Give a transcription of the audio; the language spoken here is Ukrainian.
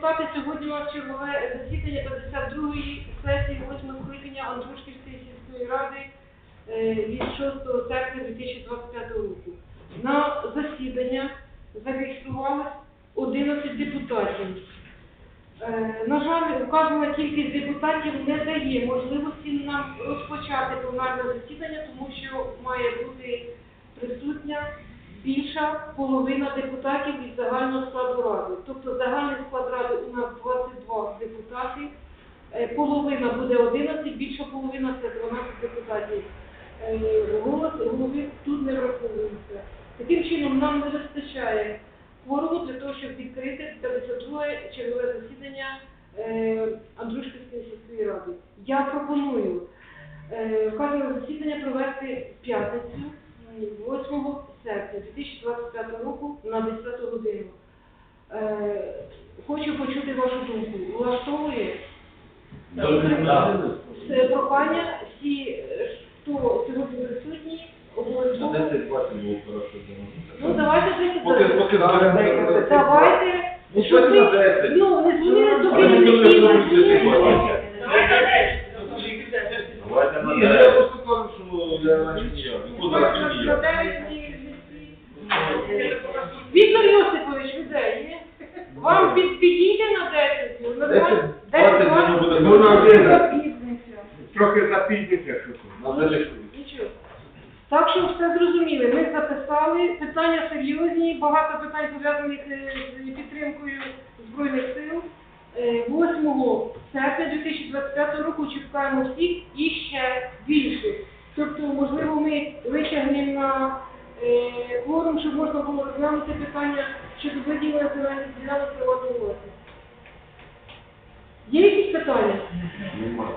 депутати, сьогодні у нас чергове засідання 52-ї сесії 8 скликання Андрушківської сільської ради е, від 6 серпня 2025 року. На засідання зареєструвалось 11 депутатів. Е, На жаль, вказана кількість депутатів не дає можливості нам розпочати пленарне засідання, тому що має бути більша половина депутатів від загального складу ради. Тобто загальний склад ради у нас 22 депутати, е, половина буде 11, більша половина це 12 депутатів. Е, Голос голови тут не враховується. Таким чином нам не вистачає кворуму для того, щоб відкрити 52 чергове засідання е, Андрушківської сільської ради. Я пропоную вказане засідання провести п'ятницю, м, 8 серпня 2025 року на 10 годину. Е, хочу почути вашу думку. Влаштовує це е, прохання всі, хто сьогодні присутні, обов'язково. Ну давайте Поки, поки десять. Давайте. Ну, що ви, ну, не дзвонили до керівників. Давайте на 10. Давайте на 10. Давайте на 10. Віктор Йосипович, ви де є? Вам під, підійде на 10? Ну, нормально? 10 10, воно 20? буде Ну, на хорошо. 11. Трохи запізниться, що тут. Нічого. Так що все зрозуміли. Ми записали питання серйозні, багато питань пов'язаних е, з підтримкою Збройних сил. Е, 8 серпня 2025 року чекаємо всіх і ще більше. Тобто, можливо, ми витягнемо можна було розглянути питання щодо виділення земельних ділянок приватної власності. Є якісь питання? Нема.